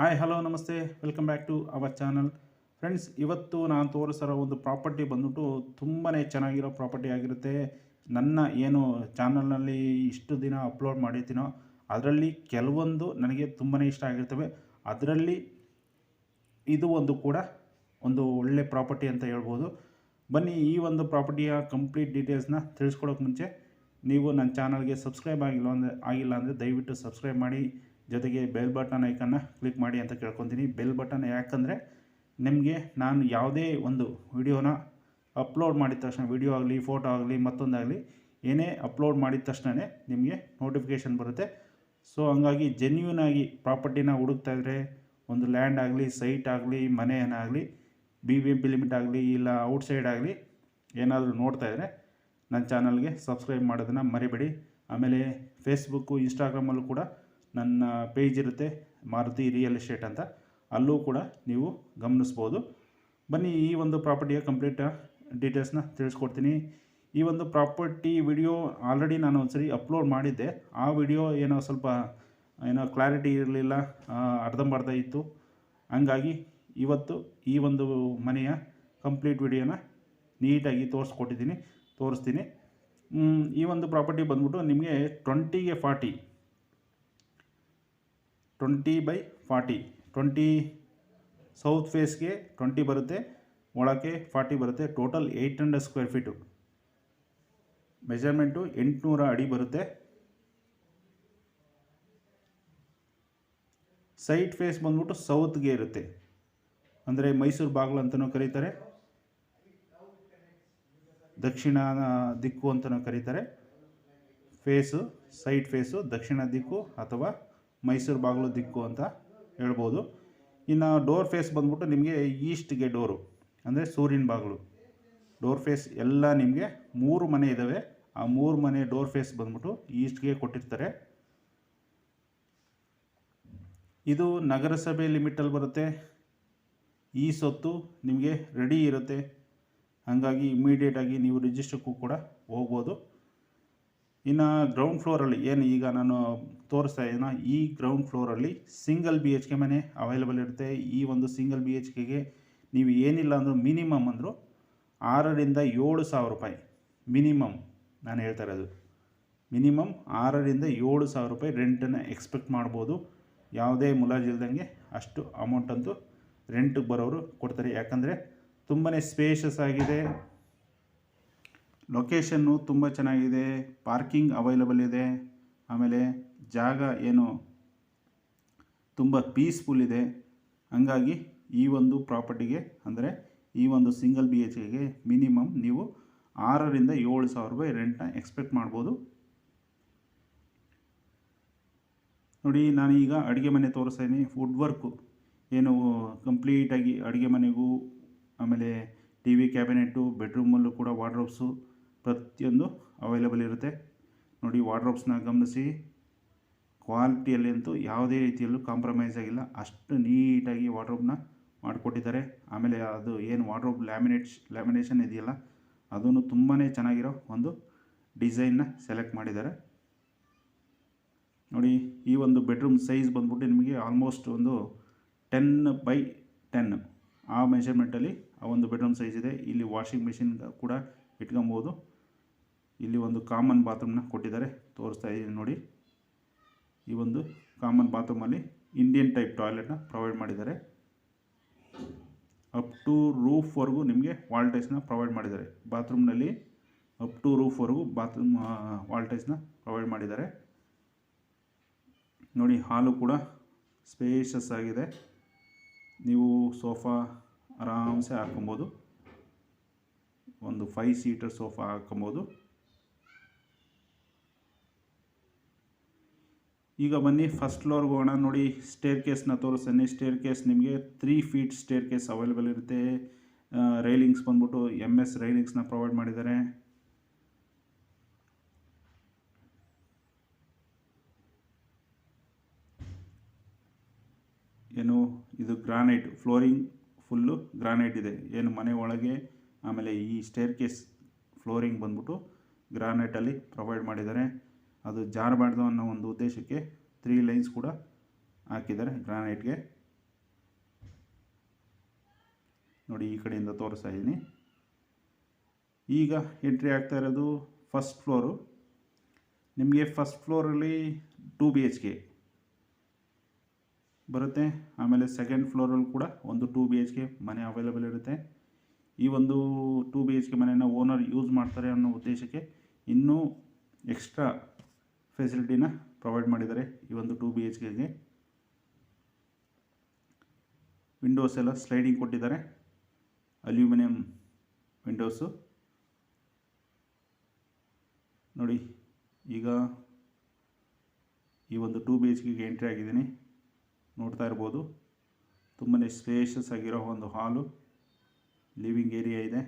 Hi hello ನಮಸ್ತೆ. Welcome back to our channel friends ಇವತ್ತು ನಾನು ತೋರಿಸಿರೋ ಒಂದು ಪ್ರಾಪರ್ಟಿ ಬಂದ್ಬಿಟ್ಟು ತುಂಬಾ ಚೆನ್ನಾಗಿರೋ ಪ್ರಾಪರ್ಟಿ ಆಗಿರುತ್ತೆ. ನನ್ನ ಏನು ಚಾನಲ್ನಲ್ಲಿ ಇಷ್ಟು ದಿನ ಅಪ್ಲೋಡ್ ಮಾಡಿರ್ತೀನೋ, ಅದರಲ್ಲಿ ಕೆಲವೊಂದು ನನಗೆ ತುಂಬಾ ಇಷ್ಟ ಆಗಿರ್ತವೆ. ಅದರಲ್ಲಿ ಇದು ಒಂದು ಕೂಡ ಒಂದು ಒಳ್ಳೆ ಪ್ರಾಪರ್ಟಿ ಅಂತ ಹೇಳ್ಬೋದು. ಬನ್ನಿ, ಈ ಒಂದು ಪ್ರಾಪರ್ಟಿಯ ಕಂಪ್ಲೀಟ್ ಡೀಟೇಲ್ಸ್ನ ತಿಳಿಸ್ಕೊಡೋಕೆ ಮುಂಚೆ, ನೀವು ನನ್ನ ಚಾನಲ್ಗೆ ಸಬ್ಸ್ಕ್ರೈಬ್ ಆಗಿಲ್ಲ ಅಂದರೆ ಆಗಿಲ್ಲ ಅಂದರೆ ದಯವಿಟ್ಟು ಸಬ್ಸ್ಕ್ರೈಬ್ ಮಾಡಿ. ಜೊತೆಗೆ ಬೆಲ್ ಬಟನ್ ಐಕನ್ನ ಕ್ಲಿಕ್ ಮಾಡಿ ಅಂತ ಕೇಳ್ಕೊತೀನಿ. ಬೆಲ್ ಬಟನ್ ಯಾಕಂದರೆ ನಿಮಗೆ ನಾನು ಯಾವುದೇ ಒಂದು ವಿಡಿಯೋನ ಅಪ್ಲೋಡ್ ಮಾಡಿದ ತಕ್ಷಣ ವಿಡಿಯೋ ಆಗಲಿ ಫೋಟೋ ಆಗಲಿ, ಮತ್ತೊಂದಾಗಲಿ ಏನೇ ಅಪ್ಲೋಡ್ ಮಾಡಿದ ತಕ್ಷಣವೇ ನಿಮಗೆ ನೋಟಿಫಿಕೇಷನ್ ಬರುತ್ತೆ. ಸೊ ಹಂಗಾಗಿ ಜೆನ್ಯೂನ್ ಆಗಿ ಪ್ರಾಪರ್ಟಿನ ಹುಡುಕ್ತಾ ಇದ್ದರೆ ಒಂದು ಲ್ಯಾಂಡ್ ಆಗಲಿ ಸೈಟ್ ಆಗಲಿ ಮನೆ ಏನಾಗಲಿ B B M P limit ಆಗಲಿ, ಇಲ್ಲ ಔಟ್ಸೈಡ್ ಆಗಲಿ ಏನಾದರೂ ನೋಡ್ತಾ ಇದ್ದರೆ ನನ್ನ ಚಾನಲ್ಗೆ ಸಬ್ಸ್ಕ್ರೈಬ್ ಮಾಡೋದನ್ನು ಮರಿಬೇಡಿ. ಆಮೇಲೆ ಫೇಸ್ಬುಕ್ಕು ಇನ್ಸ್ಟಾಗ್ರಾಮಲ್ಲೂ ಕೂಡ ನನ್ನ ಪೇಜ್ ಇರುತ್ತೆ, ಮಾರುತಿ ರಿಯಲ್ ಎಸ್ಟೇಟ್ ಅಂತ. ಅಲ್ಲೂ ಕೂಡ ನೀವು ಗಮನಿಸ್ಬೋದು. ಬನ್ನಿ ಈ ಒಂದು ಪ್ರಾಪರ್ಟಿಯ ಕಂಪ್ಲೀಟ್ ಡೀಟೇಲ್ಸ್ನ ತಿಳಿಸ್ಕೊಡ್ತೀನಿ. ಈ ಒಂದು ಪ್ರಾಪರ್ಟಿ ವಿಡಿಯೋ ಆಲ್ರೆಡಿ ನಾನು ಒಂದ್ಸರಿ ಅಪ್ಲೋಡ್ ಮಾಡಿದ್ದೆ. ಆ ವಿಡಿಯೋ ಏನೋ ಸ್ವಲ್ಪ, ಏನೋ ಕ್ಲಾರಿಟಿ ಇರಲಿಲ್ಲ ಅರ್ಧಂಬರ್ಧ ಇತ್ತು. ಹಂಗಾಗಿ ಇವತ್ತು ಈ ಒಂದು ಮನೆಯ ಕಂಪ್ಲೀಟ್ ವಿಡಿಯೋನ ನೀಟಾಗಿ ತೋರಿಸ್ಕೊಟ್ಟಿದ್ದೀನಿ, ತೋರಿಸ್ತೀನಿ. ಈ ಒಂದು ಪ್ರಾಪರ್ಟಿ ಬಂದ್ಬಿಟ್ಟು ನಿಮಗೆ ಟ್ವೆಂಟಿಗೆ forty twenty by forty twenty south ಫೇಸ್ಗೆ twenty ಬರುತ್ತೆ, ಒಳಕ್ಕೆ ಫಾರ್ಟಿ ಬರುತ್ತೆ total eight hundred square feet measurement ಎಂಟುನೂರ ಅಡಿ ಬರುತ್ತೆ. ಸೈಟ್ ಫೇಸ್ ಬಂದ್ಬಿಟ್ಟು ಸೌತ್ಗೆ ಇರುತ್ತೆ. ಅಂದರೆ ಮೈಸೂರು ಬಾಗಿಲು ಅಂತಲೂ ಕರೀತಾರೆ. ದಕ್ಷಿಣ ದಿಕ್ಕು ಅಂತಲೂ ಕರೀತಾರೆ. ಫೇಸು ಸೈಡ್ ಫೇಸು ದಕ್ಷಿಣ ದಿಕ್ಕು ಅಥವಾ ಮೈಸೂರು ಬಾಗಿಲು ದಿಕ್ಕು ಅಂತ ಹೇಳ್ಬೋದು. ಇನ್ನು ಡೋರ್ ಫೇಸ್ ಬಂದ್ಬಿಟ್ಟು ನಿಮಗೆ ಈಸ್ಟ್ಗೆ ಡೋರು ಅಂದರೆ ಸೂರ್ಯನ ಬಾಗಿಲು. ಡೋರ್ ಫೇಸ್ ಎಲ್ಲ ನಿಮಗೆ ಮೂರು ಮನೆ ಇದ್ದಾವೆ ಆ ಮೂರು ಮನೆ ಡೋರ್ ಫೇಸ್ ಬಂದ್ಬಿಟ್ಟು ಈಸ್ಟ್ಗೆ ಕೊಟ್ಟಿರ್ತಾರೆ. ಇದು ನಗರಸಭೆ ಲಿಮಿಟಲ್ಲಿ ಬರುತ್ತೆ. ಈ ಸೊತ್ತು ನಿಮಗೆ ರೆಡಿ ಇರುತ್ತೆ. ಹಾಗಾಗಿ ಇಮ್ಮಿಡಿಯೇಟಾಗಿ ನೀವು ರಿಜಿಸ್ಟ್ರಕ್ಕೂ ಕೂಡ ಹೋಗ್ಬೋದು. ಇನ್ನು ಗ್ರೌಂಡ್ ಫ್ಲೋರಲ್ಲಿ ಏನು ಈಗ ನಾನು ತೋರಿಸ್ತಾ ಇದ್ದೀನೋ ಈ ಗ್ರೌಂಡ್ ಫ್ಲೋರಲ್ಲಿ ಸಿಂಗಲ್ ಬಿ ಎಚ್ ಕೆ ಮನೆ ಅವೈಲೇಬಲ್ ಇರುತ್ತೆ. ಈ ಒಂದು ಸಿಂಗಲ್ ಬಿ ಎಚ್ ಕೆಗೆ ನೀವು ಏನಿಲ್ಲ ಅಂದರೂ ಮಿನಿಮಮ್ ಅಂದರು ಆರರಿಂದ ಏಳು ಸಾವಿರ ರೂಪಾಯಿ ಮಿನಿಮಮ್ ನಾನು ಹೇಳ್ತಾ ಇರೋದು. ಮಿನಿಮಮ್ ಆರರಿಂದ ಏಳು ಸಾವಿರ ರೂಪಾಯಿ ರೆಂಟನ್ನು ಎಕ್ಸ್ಪೆಕ್ಟ್ ಮಾಡ್ಬೋದು. ಯಾವುದೇ ಮುಲಾಜಿಲ್ದಂಗೆ ಅಷ್ಟು ಅಮೌಂಟ್ ಅಂತೂ ರೆಂಟಿಗೆ ಬರೋರು ಕೊಡ್ತಾರೆ. ಯಾಕಂದರೆ ತುಂಬಾ ಸ್ಪೇಷಸ್ ಆಗಿದೆ. ಲೊಕೇಶನ್ನು ತುಂಬ ಚೆನ್ನಾಗಿದೆ ಪಾರ್ಕಿಂಗ್ ಅವೈಲಬಲ್ ಇದೆ, ಆಮೇಲೆ ಜಾಗ ಏನು ತುಂಬ ಪೀಸ್ಫುಲ್ ಇದೆ. ಹಂಗಾಗಿ ಈ ಒಂದು ಪ್ರಾಪರ್ಟಿಗೆ ಅಂದರೆ ಈ ಒಂದು ಸಿಂಗಲ್ ಬಿ ಎಚ್ ಕೆಗೆ ಮಿನಿಮಮ್ ನೀವು ಆರರಿಂದ ಏಳು ಸಾವಿರ ರೂಪಾಯಿ ರೆಂಟ್ನ ಎಕ್ಸ್ಪೆಕ್ಟ್ ಮಾಡ್ಬೋದು. ನೋಡಿ, ನಾನು ಈಗ ಅಡುಗೆ ಮನೆ ತೋರಿಸ್ತೀನಿ ಫುಡ್ ವರ್ಕು ಏನು ಕಂಪ್ಲೀಟಾಗಿ ಅಡುಗೆ ಮನೆಗೂ, ಆಮೇಲೆ ಟಿ ವಿ ಕ್ಯಾಬಿನೆಟ್ಟು ಬೆಡ್ರೂಮಲ್ಲೂ ಕೂಡ ವಾರ್ಡ್ರೋಬ್ಸು ಪ್ರತಿಯೊಂದು ಅವೈಲೇಬಲ್ ಇರುತ್ತೆ. ನೋಡಿ ವಾರ್ಡ್ರೋಬ್ಸ್ನ ಗಮನಿಸಿ. ಕ್ವಾಲಿಟಿಯಲ್ಲಿ ಅಂತೂ ಯಾವುದೇ ರೀತಿಯಲ್ಲೂ ಕಾಂಪ್ರಮೈಸ್ ಆಗಿಲ್ಲ. ಅಷ್ಟು ನೀಟಾಗಿ ವಾರ್ಡ್ರೋಬ್ನ ಮಾಡಿಕೊಟ್ಟಿದ್ದಾರೆ. ಆಮೇಲೆ ಅದು ಏನು ವಾರ್ಡ್ರೋಬ್ ಲ್ಯಾಮಿನೇಟ್ಸ್ ಲ್ಯಾಮಿನೇಷನ್ ಇದೆಯಲ್ಲ ಅದನ್ನು ತುಂಬಾ ಚೆನ್ನಾಗಿರೋ ಒಂದು ಡಿಸೈನ್ನ ಸೆಲೆಕ್ಟ್ ಮಾಡಿದ್ದಾರೆ. ನೋಡಿ ಈ ಒಂದು ಬೆಡ್ರೂಮ್ ಸೈಜ್ ಬಂದ್ಬಿಟ್ಟು ನಿಮಗೆ ಆಲ್ಮೋಸ್ಟ್ ಒಂದು ಟೆನ್ ಬೈ ಟೆನ್ ಆ ಮೆಷರ್ಮೆಂಟಲ್ಲಿ ಆ ಒಂದು ಬೆಡ್ರೂಮ್ ಸೈಜ್ ಇದೆ. ಇಲ್ಲಿ ವಾಷಿಂಗ್ ಮೆಷಿನ್ ಕೂಡ ಇಟ್ಕೊಬೋದು. ಇಲ್ಲಿ ಒಂದು ಕಾಮನ್ ಬಾತ್ರೂಮ್ನ ಕೊಟ್ಟಿದ್ದಾರೆ. ತೋರಿಸ್ತಾ ಇದ್ದೀನಿ ನೋಡಿ. ಈ ಒಂದು ಕಾಮನ್ ಬಾತ್ರೂಮಲ್ಲಿ ಇಂಡಿಯನ್ ಟೈಪ್ ಟಾಯ್ಲೆಟ್ನ ಪ್ರೊವೈಡ್ ಮಾಡಿದ್ದಾರೆ. ಅಪ್ ಟು ರೂಫ್ವರೆಗೂ ನಿಮಗೆ ವಾಲ್ಟೇಜ್ನ ಪ್ರೊವೈಡ್ ಮಾಡಿದ್ದಾರೆ. ಬಾತ್ರೂಮ್ನಲ್ಲಿ ಅಪ್ ಟು ರೂಫ್ವರೆಗೂ ಬಾತ್ರೂಮ್ ವಾಲ್ಟೇಜ್ನ ಪ್ರೊವೈಡ್ ಮಾಡಿದ್ದಾರೆ. ನೋಡಿ, ಹಾಲು ಕೂಡ ಸ್ಪೇಷಸ್ ಆಗಿದೆ. ನೀವು ಸೋಫಾ ಆರಾಮ್ಸೆ ಹಾಕೊಬೋದು ಒಂದು ಫೈವ್ ಸೀಟರ್ ಸೋಫಾ ಹಾಕೊಬೋದು. ಈಗ ಬನ್ನಿ ಫಸ್ಟ್ ಫ್ಲೋರ್ಗೆ ಹೋಗೋಣ. ನೋಡಿ ಸ್ಟೇರ್ ಕೇಸ್ನ ತೋರಿಸ್ತೇನೆ. ಸ್ಟೇರ್ ಕೇಸ್ ನಿಮಗೆ three feet staircase available ಇರುತ್ತೆ ರೈಲಿಂಗ್ಸ್ ಬಂದ್ಬಿಟ್ಟು ಎಂ ಎಸ್ ರೈಲಿಂಗ್ಸ್ನ ಪ್ರೊವೈಡ್ ಮಾಡಿದ್ದಾರೆ. ಏನು? ಇದು ಗ್ರಾನೈಟ್ ಫ್ಲೋರಿಂಗ್ ಫುಲ್ಲು ಗ್ರಾನೈಟ್ ಇದೆ. ಏನು? ಮನೆ ಒಳಗೆ ಆಮೇಲೆ ಈ ಸ್ಟೇರ್ ಕೇಸ್ ಫ್ಲೋರಿಂಗ್ ಬಂದ್ಬಿಟ್ಟು ಗ್ರಾನೈಟಲ್ಲಿ ಪ್ರೊವೈಡ್ ಮಾಡಿದ್ದಾರೆ. ಅದು ಜಾರಬಾರ್ದು ಅನ್ನೋ ಒಂದು ಉದ್ದೇಶಕ್ಕೆ ತ್ರೀ ಲೈನ್ಸ್ ಕೂಡ ಹಾಕಿದ್ದಾರೆ ಗ್ರಾನೈಟ್ಗೆ ನೋಡಿ ಈ ಕಡೆಯಿಂದ ತೋರಿಸ್ತಾ ಇದ್ದೀನಿ. ಈಗ ಎಂಟ್ರಿ ಆಗ್ತಾ ಇರೋದು ಫಸ್ಟ್ ಫ್ಲೋರು ನಿಮಗೆ ಫಸ್ಟ್ ಫ್ಲೋರಲ್ಲಿ ಟೂ ಬಿ ಎಚ್ ಕೆ ಬರುತ್ತೆ. ಆಮೇಲೆ ಸೆಕೆಂಡ್ ಫ್ಲೋರಲ್ಲಿ ಕೂಡ ಒಂದು ಟೂ ಬಿ ಎಚ್ ಕೆ ಮನೆ ಅವೈಲೇಬಲ್ ಇರುತ್ತೆ. ಈ ಒಂದು ಟೂ ಬಿ ಎಚ್ ಕೆ ಮನೆಯನ್ನು ಓನರ್ ಯೂಸ್ ಮಾಡ್ತಾರೆ ಅನ್ನೋ ಉದ್ದೇಶಕ್ಕೆ ಇನ್ನೂ ಎಕ್ಸ್ಟ್ರಾ ಫೆಸಿಲಿಟಿನ ಪ್ರೊವೈಡ್ ಮಾಡಿದ್ದಾರೆ ಈ ಒಂದು ಟೂ ಬಿ ಎಚ್ ಕೆಗೆ. ವಿಂಡೋಸ್ ಎಲ್ಲ ಸ್ಲೈಡಿಂಗ್ ಕೊಟ್ಟಿದ್ದಾರೆ. Aluminium windows. ನೋಡಿ, ಈಗ ಈ ಒಂದು ಟೂ ಬಿ ಎಚ್ ಕೆಗೆ ಎಂಟ್ರಿ ಆಗಿದ್ದೀನಿ. ನೋಡ್ತಾ ಇರ್ಬೋದು. ತುಂಬಾ ಸ್ಪೇಷಸ್ ಆಗಿರೋ ಒಂದು ಹಾಲು. ಲಿವಿಂಗ್ ಏರಿಯಾ ಇದೆ.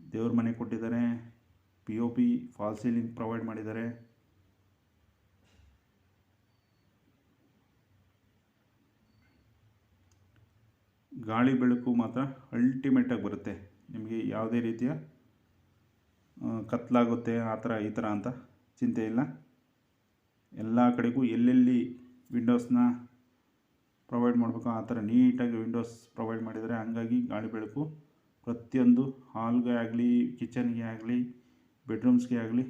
ದೇವ್ರ ಮನೆ ಕೊಟ್ಟಿದ್ದಾರೆ. P O P false ceiling provide ಮಾಡಿದ್ದಾರೆ. ಗಾಳಿ ಬೆಳಕು ಮಾತ್ರ ಅಲ್ಟಿಮೇಟಾಗಿ ಬರುತ್ತೆ. ನಿಮಗೆ ಯಾವುದೇ ರೀತಿಯ ಕತ್ಲಾಗುತ್ತೆ ಆ ಥರ, ಈ ಥರ ಅಂತ ಚಿಂತೆ ಇಲ್ಲ. ಎಲ್ಲ ಕಡೆಗೂ ಎಲ್ಲೆಲ್ಲಿ ವಿಂಡೋಸ್ನ ಪ್ರೊವೈಡ್ ಮಾಡಬೇಕು. ಆ ಥರ ನೀಟಾಗಿ ವಿಂಡೋಸ್ ಪ್ರೊವೈಡ್ ಮಾಡಿದ್ದಾರೆ ಹಂಗಾಗಿ ಗಾಳಿ ಬೆಳಕು ಪ್ರತಿಯೊಂದು ಹಾಲ್ಗೆ ಆಗಲಿ ಕಿಚನ್ಗೆ ಆಗಲಿ ಬೆಡ್ರೂಮ್ಸ್ಗೆ ಆಗಲಿ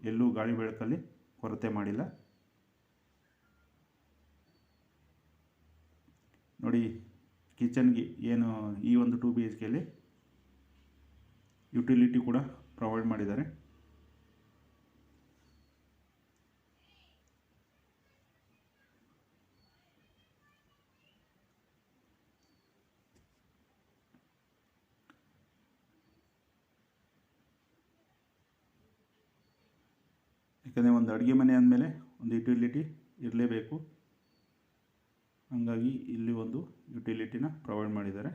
ಎಲ್ಲೂ ಗಾಳಿ ಬೆಳಕಲ್ಲಿ ಕೊರತೆ ಮಾಡಿಲ್ಲ. ನೋಡಿ ಕಿಚನ್ಗೆ ಏನು ಈ ಒಂದು ಟು ಬಿ ಎಚ್ ಕೆಯಲ್ಲಿ ಯುಟಿಲಿಟಿ ಕೂಡ ಪ್ರೊವೈಡ್ ಮಾಡಿದ್ದಾರೆ. ಯಾಕಂದರೆ ಒಂದು ಅಡುಗೆ ಮನೆ ಅಂದಮೇಲೆ ಒಂದು ಯುಟಿಲಿಟಿ ಇರಲೇಬೇಕು. ಹಾಗಾಗಿ ಇಲ್ಲಿ ಒಂದು ಯುಟಿಲಿಟಿನ ಪ್ರೊವೈಡ್ ಮಾಡಿದ್ದಾರೆ.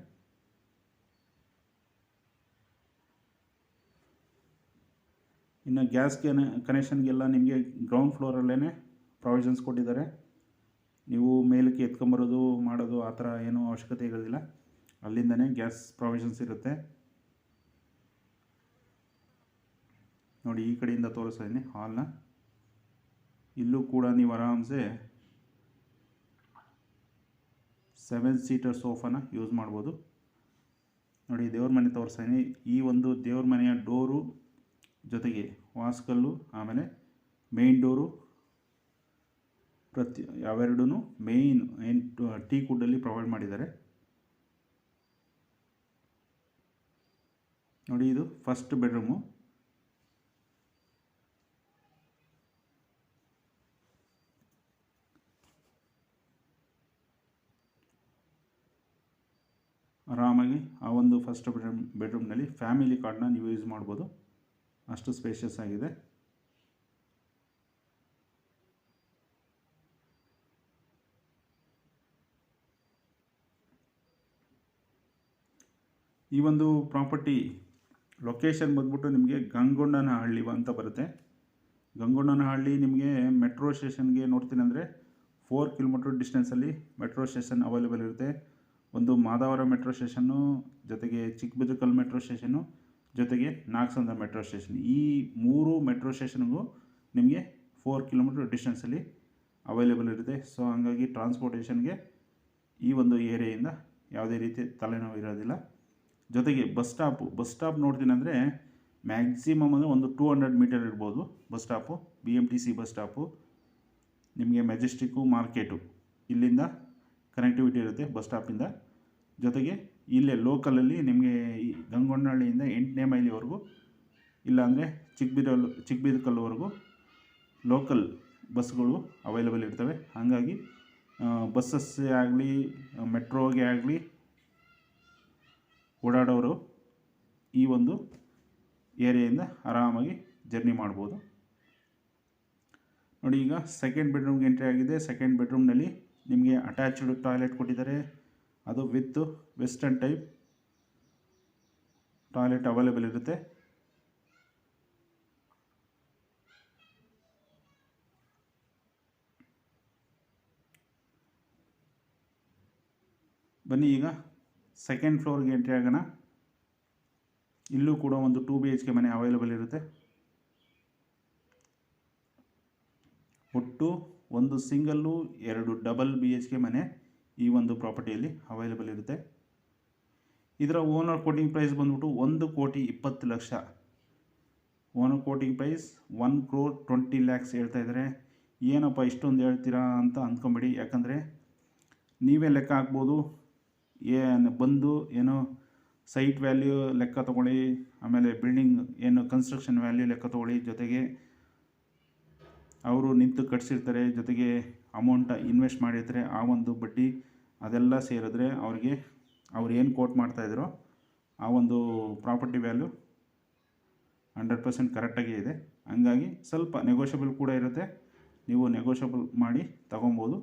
ಇನ್ನು ಗ್ಯಾಸ್ ಕನೆ ಕನೆಕ್ಷನ್ಗೆಲ್ಲ ನಿಮಗೆ ಗ್ರೌಂಡ್ ಫ್ಲೋರಲ್ಲೇ ಪ್ರಾವಿಷನ್ಸ್ ಕೊಟ್ಟಿದ್ದಾರೆ. ನೀವು ಮೇಲಕ್ಕೆ ಎತ್ಕೊಂಬರೋದು, ಮಾಡೋದು ಆ ಥರ ಏನೂ ಅವಶ್ಯಕತೆ ಇರೋದಿಲ್ಲ. ಅಲ್ಲಿಂದನೇ ಗ್ಯಾಸ್ ಪ್ರಾವಿಷನ್ಸ್ ಇರುತ್ತೆ. ನೋಡಿ ಈ ಕಡೆಯಿಂದ ತೋರಿಸ್ತಾ ಇದ್ದೀನಿ ಹಾಲ್ನ ಇಲ್ಲೂ ಕೂಡ ನೀವು ಆರಾಮ್ಸೆ ಸೆವೆನ್ ಸೀಟರ್ ಸೋಫಾನ ಯೂಸ್ ಮಾಡ್ಬೋದು. ನೋಡಿ, ದೇವ್ರ ಮನೆ ತೋರಿಸ್ತೀನಿ ಈ ಒಂದು ದೇವ್ರ ಮನೆಯ ಡೋರು ಜೊತೆಗೆ ವಾಸ್ಕಲ್ಲು ಆಮೇಲೆ ಮೇಯ್ನ್ ಡೋರು ಪ್ರತಿ ಅವೆರಡೂ ಮೇಯ್ನ್ ಏನು ಟೀ ಕುಡ್ಡಲ್ಲಿ ಪ್ರೊವೈಡ್ ಮಾಡಿದ್ದಾರೆ. ನೋಡಿ, ಇದು ಫಸ್ಟ್ ಬೆಡ್ರೂಮು ಆರಾಮಾಗಿ ಆ ಒಂದು ಫಸ್ಟ್ ಬೆಡ್ರೂಮ್ ಬೆಡ್ರೂಮ್ನಲ್ಲಿ ಫ್ಯಾಮಿಲಿ ಕಾರ್ಡ್ನ ನೀವು ಯೂಸ್ ಮಾಡ್ಬೋದು. ಅಷ್ಟು ಸ್ಪೇಷಿಯಸ್ ಆಗಿದೆ. ಈ ಒಂದು ಪ್ರಾಪರ್ಟಿ ಲೊಕೇಶನ್ ಬಂದ್ಬಿಟ್ಟು ನಿಮಗೆ ಗಂಗೊಂಡನಹಳ್ಳಿ ಅಂತ ಬರುತ್ತೆ. ಗಂಗೊಂಡನಹಳ್ಳಿ ನಿಮಗೆ ಮೆಟ್ರೋ ಸ್ಟೇಷನ್ಗೆ ನೋಡ್ತೀನಿ ಅಂದರೆ ಫೋರ್ ಕಿಲೋಮೀಟ್ರ್ ಡಿಸ್ಟೆನ್ಸಲ್ಲಿ ಮೆಟ್ರೋ ಸ್ಟೇಷನ್ ಅವೈಲೇಬಲ್ ಇರುತ್ತೆ. ಒಂದು ಮಾದಾವರ ಮೆಟ್ರೋ ಸ್ಟೇಷನ್ನು, ಜೊತೆಗೆ ಚಿಕ್ಕಬಿದಕಲ್ ಮೆಟ್ರೋ ಸ್ಟೇಷನ್ನು, ಜೊತೆಗೆ ನಾಗಸಂದ್ರ ಮೆಟ್ರೋ ಸ್ಟೇಷನ್. ಈ ಮೂರು ಮೆಟ್ರೋ ಸ್ಟೇಷನ್ಗೂ ನಿಮಗೆ ಫೋರ್ ಕಿಲೋಮೀಟ್ರ್ ಡಿಸ್ಟೆನ್ಸಲ್ಲಿ ಅವೈಲೇಬಲ್ ಇರುತ್ತೆ. ಸೊ ಹಾಗಾಗಿ ಟ್ರಾನ್ಸ್ಪೋರ್ಟೇಷನ್ಗೆ ಈ ಒಂದು ಏರಿಯಾಯಿಂದ ಯಾವುದೇ ರೀತಿ ತಲೆನೋವು ಇರೋದಿಲ್ಲ. ಜೊತೆಗೆ ಬಸ್ ಸ್ಟಾಪು ಬಸ್ ಸ್ಟಾಪ್ ನೋಡ್ತೀನಿ ಅಂದರೆ ಮ್ಯಾಕ್ಸಿಮಮ್ ಅಂದರೆ ಒಂದು ಟೂ ಹಂಡ್ರೆಡ್ ಮೀಟರ್ ಇರ್ಬೋದು bus stop B M T C bus stop ನಿಮಗೆ ಮೆಜೆಸ್ಟಿಕ್ಕು ಮಾರ್ಕೆಟು ಇಲ್ಲಿಂದ ಕನೆಕ್ಟಿವಿಟಿ ಇರುತ್ತೆ ಬಸ್ ಸ್ಟಾಪಿಂದ ಜೊತೆಗೆ ಇಲ್ಲೇ ಲೋಕಲಲ್ಲಿ ನಿಮಗೆ ಈ ಎಂಟನೇ ಮೈಲಿವರೆಗೂ ಇಲ್ಲಾಂದರೆ ಚಿಕ್ಕಬಿದಲ್ ಚಿಕ್ಕಬಿದಕಲ್ವರೆಗೂ ಲೋಕಲ್ ಬಸ್ಗಳು ಅವೈಲೇಬಲ್ ಇರ್ತವೆ. ಹಾಗಾಗಿ ಬಸ್ಸಸ್ಸೇ ಆಗಲಿ, ಮೆಟ್ರೋಗೆ ಆಗಲಿ ಓಡಾಡೋರು ಈ ಒಂದು ಏರಿಯಾಯಿಂದ ಆರಾಮಾಗಿ ಜರ್ನಿ ಮಾಡ್ಬೋದು. ನೋಡಿ ಈಗ ಸೆಕೆಂಡ್ ಬೆಡ್ರೂಮ್ಗೆ ಎಂಟ್ರಿ ಆಗಿದೆ. ಸೆಕೆಂಡ್ ಬೆಡ್ರೂಮ್ನಲ್ಲಿ ನಿಮಗೆ ಅಟ್ಯಾಚ್ಡ್ ಟಾಯ್ಲೆಟ್ ಕೊಟ್ಟಿದ್ದಾರೆ. ಅದು with western type toilet available ಇರುತ್ತೆ. ಬನ್ನಿ ಈಗ ಸೆಕೆಂಡ್ ಫ್ಲೋರ್ಗೆ ಎಂಟ್ರಿ ಆಗೋಣ. ಇಲ್ಲೂ ಕೂಡ ಒಂದು ಟೂ ಬಿ ಎಚ್ ಕೆ ಮನೆ ಅವೈಲೇಬಲ್ ಇರುತ್ತೆ. ಒಟ್ಟು ಒಂದು ಸಿಂಗಲ್ಲು ಎರಡು ಡಬಲ್ ಬಿ ಎಚ್ ಕೆ ಮನೆ. ಈ ಒಂದು ಪ್ರಾಪರ್ಟಿಯಲ್ಲಿ ಅವೈಲೇಬಲ್ ಇರುತ್ತೆ. ಇದರ ಓನರ್ ಕೋಟಿಂಗ್ ಪ್ರೈಸ್ ಬಂದ್ಬಿಟ್ಟು ಒಂದು ಕೋಟಿ ಇಪ್ಪತ್ತು lakh. Owner quoting price one crore twenty lakhs ಹೇಳ್ತಾ ಇದ್ದಾರೆ ಏನಪ್ಪ ಇಷ್ಟೊಂದು ಹೇಳ್ತೀರಾ ಅಂತ ಅಂದ್ಕೊಂಬಿಡಿ ಯಾಕಂದರೆ ನೀವೇ ಲೆಕ್ಕ ಹಾಕ್ಬೋದು. ಏನು ಬಂದು ಏನೋ ಸೈಟ್ ವ್ಯಾಲ್ಯೂ ಲೆಕ್ಕ ತೊಗೊಳ್ಳಿ, ಆಮೇಲೆ ಬಿಲ್ಡಿಂಗ್ ಏನು ಕನ್ಸ್ಟ್ರಕ್ಷನ್ ವ್ಯಾಲ್ಯೂ ಲೆಕ್ಕ ತೊಗೊಳ್ಳಿ ಜೊತೆಗೆ ಅವರು ನಿಂತು ಕಟ್ಸಿರ್ತಾರೆ. ಜೊತೆಗೆ ಅಮೌಂಟ ಇನ್ವೆಸ್ಟ್ ಮಾಡಿದರೆ ಆ ಒಂದು ಬಡ್ಡಿ ಅದೆಲ್ಲ ಸೇರಿದ್ರೆ ಅವ್ರಿಗೆ ಅವ್ರು ಏನು ಕೋಟ್ ಮಾಡ್ತಾಯಿದ್ರು ಆ ಒಂದು ಪ್ರಾಪರ್ಟಿ ವ್ಯಾಲ್ಯೂ ಹಂಡ್ರೆಡ್ ಪರ್ಸೆಂಟ್ ಕರೆಕ್ಟಾಗಿ ಇದೆ. ಹಂಗಾಗಿ ಸ್ವಲ್ಪ ನೆಗೋಷಿಯಬಲ್ ಕೂಡ ಇರುತ್ತೆ. ನೀವು ನೆಗೋಷಿಯಬಲ್ ಮಾಡಿ ತಗೊಬೋದು.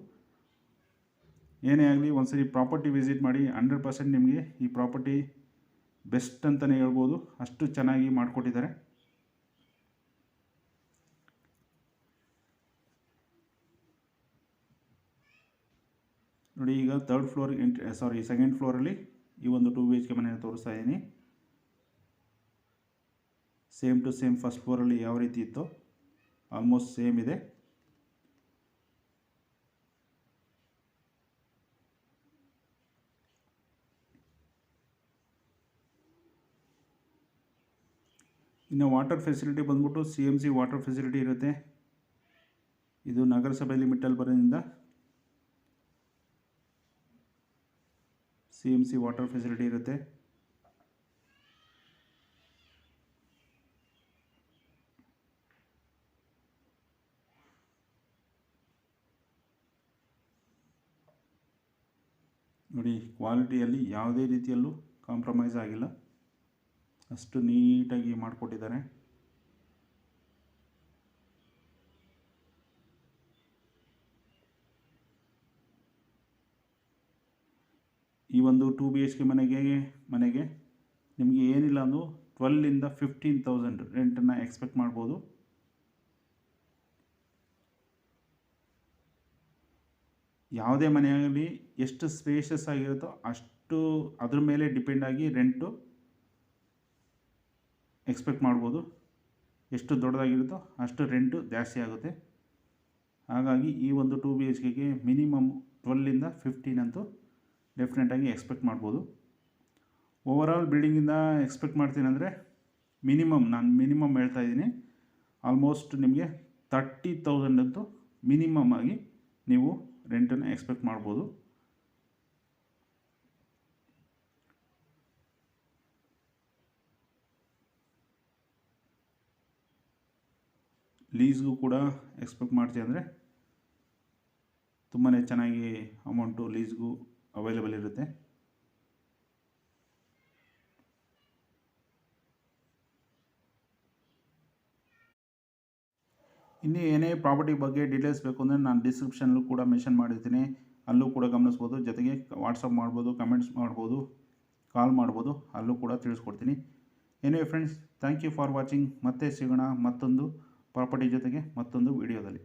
ಏನೇ ಆಗಲಿ ಒಂದ್ಸರಿ ಪ್ರಾಪರ್ಟಿ ವಿಸಿಟ್ ಮಾಡಿ ಹಂಡ್ರೆಡ್ ಪರ್ಸೆಂಟ್ ನಿಮಗೆ ಈ ಪ್ರಾಪರ್ಟಿ ಬೆಸ್ಟ್ ಅಂತಲೇ ಹೇಳ್ಬೋದು. ಅಷ್ಟು ಚೆನ್ನಾಗಿ ಮಾಡಿಕೊಟ್ಟಿದ್ದಾರೆ. ನೋಡಿ, ಈಗ third floor entry sorry second ಫ್ಲೋರಲ್ಲಿ ಈ ಒಂದು ಟೂ ಬಿ ಎಚ್ ಕೆ ಮನೆಯನ್ನು ತೋರಿಸ್ತಾ ಇದ್ದೀನಿ. ಸೇಮ್ ಟು ಸೇಮ್ ಫಸ್ಟ್ ಫ್ಲೋರಲ್ಲಿ ಯಾವ ರೀತಿ ಇತ್ತು ಆಲ್ಮೋಸ್ಟ್ ಸೇಮ್ ಇದೆ. ಇನ್ನು ವಾಟರ್ ಫೆಸಿಲಿಟಿ ಬಂದ್ಬಿಟ್ಟು C M C water facility ಇರುತ್ತೆ. ಇದು ನಗರಸಭೆ ಲಿಮಿಟಲ್ಲಿ ಬರೋದ್ರಿಂದ C M C water facility ಇರುತ್ತೆ. ನೋಡಿ ಕ್ವಾಲಿಟಿಯಲ್ಲಿ ಯಾವುದೇ ರೀತಿಯಲ್ಲೂ ಕಾಂಪ್ರಮೈಸ್ ಆಗಿಲ್ಲ. ಅಷ್ಟು ನೀಟಾಗಿ ಮಾಡಿಕೊಟ್ಟಿದ್ದಾರೆ. ಈ ಒಂದು ಟೂ ಬಿ ಎಚ್ ಕೆ ಮನೆಗೆ ಮನೆಗೆ ನಿಮಗೆ ಏನಿಲ್ಲ ಅಂದರೂ ಟ್ವೆಲ್ಲಿಂದ ಫಿಫ್ಟೀನ್ ತೌಸಂಡ್ ರೆಂಟನ್ನು ಎಕ್ಸ್ಪೆಕ್ಟ್ ಮಾಡ್ಬೋದು. ಯಾವುದೇ ಮನೆಯಾಗಲಿ ಎಷ್ಟು ಸ್ಪೇಷಸ್ ಆಗಿರುತ್ತೋ ಅಷ್ಟು ಅದ್ರ ಮೇಲೆ ಡಿಪೆಂಡ್ ಆಗಿ ರೆಂಟು ಎಕ್ಸ್ಪೆಕ್ಟ್ ಮಾಡ್ಬೋದು. ಎಷ್ಟು ದೊಡ್ಡದಾಗಿರುತ್ತೋ ಅಷ್ಟು ರೆಂಟು ಜಾಸ್ತಿ ಆಗುತ್ತೆ. ಹಾಗಾಗಿ ಈ ಒಂದು ಟೂ ಬಿ ಎಚ್ ಕೆಗೆ ಮಿನಿಮಮ್ ಟ್ವೆಲ್ಲಿಂದ ಫಿಫ್ಟೀನ್ ಅಂತೂ ಡೆಫಿನೆಟಾಗಿ ಎಕ್ಸ್ಪೆಕ್ಟ್ ಮಾಡ್ಬೋದು. ಓವರಾಲ್ ಬಿಲ್ಡಿಂಗಿಂದ ಎಕ್ಸ್ಪೆಕ್ಟ್ ಮಾಡ್ತೀನಿ ಅಂದರೆ ಮಿನಿಮಮ್ ನಾನು ಮಿನಿಮಮ್ ಹೇಳ್ತಾ ಇದ್ದೀನಿ. ಆಲ್ಮೋಸ್ಟ್ ನಿಮಗೆ ತರ್ಟಿ ತೌಸಂಡ್ ಅಂತೂ ಮಿನಿಮಮ್ ಆಗಿ ನೀವು ರೆಂಟನ್ನು ಎಕ್ಸ್ಪೆಕ್ಟ್ ಮಾಡ್ಬೋದು. ಲೀಸ್ಗೂ ಕೂಡ ಎಕ್ಸ್ಪೆಕ್ಟ್ ಮಾಡ್ತೀವಿ ಅಂದರೆ ತುಂಬಾ ಚೆನ್ನಾಗಿ ಅಮೌಂಟು ಲೀಸ್ಗೂ ಅವೈಲೇಬಲ್ ಇರುತ್ತೆ. ಇನ್ನು ಏನೇ ಪ್ರಾಪರ್ಟಿ ಬಗ್ಗೆ ಡೀಟೇಲ್ಸ್ ಬೇಕು ಅಂದರೆ ನಾನು ಡಿಸ್ಕ್ರಿಪ್ಷನಲ್ಲೂ ಕೂಡ ಮೆನ್ಷನ್ ಮಾಡಿರ್ತೀನಿ. ಅಲ್ಲೂ ಕೂಡ ಗಮನಿಸ್ಬೋದು. ಜೊತೆಗೆ ವಾಟ್ಸಪ್ ಮಾಡ್ಬೋದು ಕಮೆಂಟ್ಸ್ ಮಾಡ್ಬೋದು ಕಾಲ್ ಮಾಡ್ಬೋದು. ಅಲ್ಲೂ ಕೂಡ ತಿಳಿಸ್ಕೊಡ್ತೀನಿ. ಏನೇ friends thank you for watching ಮತ್ತೆ ಸಿಗೋಣ ಮತ್ತೊಂದು ಪ್ರಾಪರ್ಟಿ ಜೊತೆಗೆ ಮತ್ತೊಂದು ವಿಡಿಯೋದಲ್ಲಿ